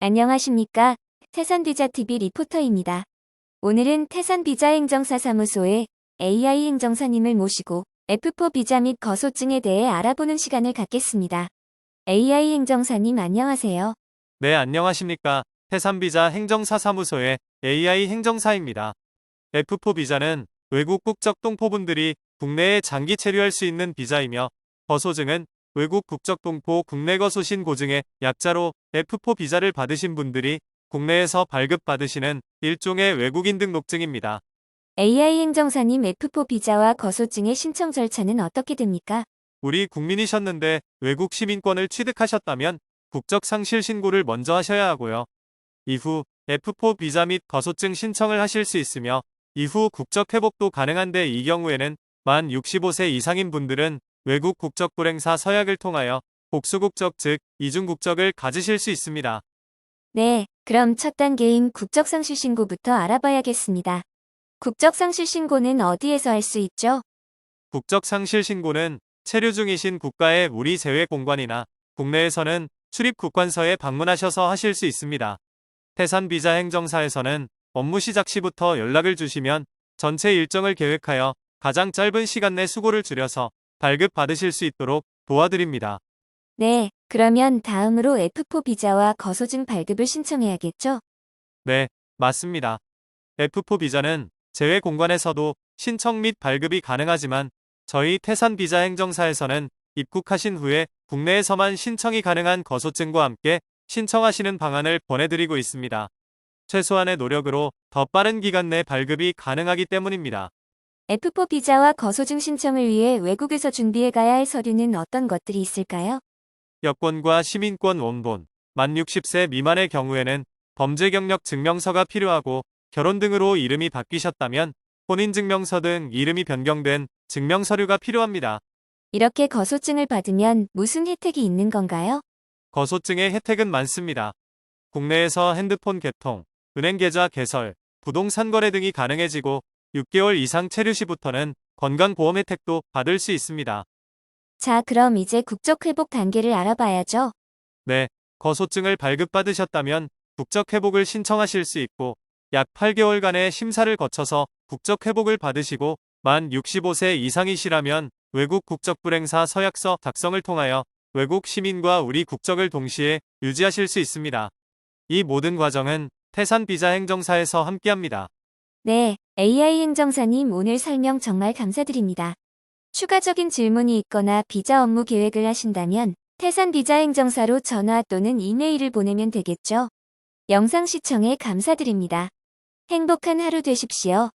안녕하십니까. 태산비자TV 리포터입니다. 오늘은 태산비자행정사사무소의 AI 행정사님을 모시고 F4 비자 및 거소증에 대해 알아보는 시간을 갖겠습니다. AI 행정사님 안녕하세요. 네, 안녕하십니까. 태산비자 행정사사무소의 AI 행정사입니다. F4 비자는 외국 국적 동포분들이 국내에 장기 체류할 수 있는 비자이며 거소증은 외국 국적 동포 국내 거 소신 고증의 약자로 F4 비자를 받으신 분들이 국내에서 발급받으시는 일종의 외국인 등록증입니다. AI 행정사님 F4 비자와 거소증의 신청 절차는 어떻게 됩니까? 우리 국민이셨는데 외국 시민권을 취득하셨다면 국적 상실 신고를 먼저 하셔야 하고요. 이후 F4 비자 및 거소증 신청을 하실 수 있으며 이후 국적 회복도 가능한데 이 경우에는 만 65세 이상인 분들은 외국 국적 불행사 서약을 통하여 복수국적 즉 이중국적을 가지실 수 있습니다. 네, 그럼 첫 단계인 국적상실 신고부터 알아봐야겠습니다. 국적상실 신고는 어디에서 할 수 있죠? 국적 상실 신고는 체류 중이신 국가의 우리 제외 공관이나 국내에서는 출입 국관서에 방문하셔서 하실 수 있습니다. 태산 비자 행정사에서는 업무 시작 시부터 연락을 주시면 전체 일정을 계획하여 가장 짧은 시간 내 수고를 줄여서 발급 받으실 수 있도록 도와드립니다. 네, 그러면 다음으로 F4 비자와 거소증 발급을 신청해야겠죠? 네, 맞습니다. F4 비자는 제외 공간에서도 신청 및 발급이 가능하지만 저희 태산 비자 행정사에서는 입국하신 후에 국내에서만 신청이 가능한 거소증과 함께 신청하시는 방안을 보내드리고 있습니다. 최소한의 노력으로 더 빠른 기간 내 발급이 가능하기 때문입니다. F4 비자와 거소증 신청을 위해 외국에서 준비해 가야 할 서류는 어떤 것들이 있을까요? 여권과 시민권 원본, 만 60세 미만의 경우에는 범죄 경력 증명서가 필요하고 결혼 등으로 이름이 바뀌셨다면 혼인증명서 등 이름이 변경된 증명서류가 필요합니다. 이렇게 거소증을 받으면 무슨 혜택이 있는 건가요? 거소증의 혜택은 많습니다. 국내에서 핸드폰 개통, 은행 계좌 개설, 부동산 거래 등이 가능해지고 6개월 이상 체류 시부터는 건강보험 혜택도 받을 수 있습니다. 자, 그럼 이제 국적 회복 단계를 알아봐야죠. 네, 거소증을 발급받으셨다면 국적 회복을 신청하실 수 있고 약 8개월간의 심사를 거쳐서 국적 회복을 받으시고 만 65세 이상이시라면 외국 국적 불행사 서약서 작성을 통하여 외국 시민과 우리 국적을 동시에 유지하실 수 있습니다. 이 모든 과정은 태산 비자 행정사에서 함께합니다. 네, AI 행정사님 오늘 설명 정말 감사드립니다. 추가적인 질문이 있거나 비자 업무 계획을 하신다면 태산 비자 행정사로 전화 또는 이메일을 보내면 되겠죠. 영상 시청에 감사드립니다. 행복한 하루 되십시오.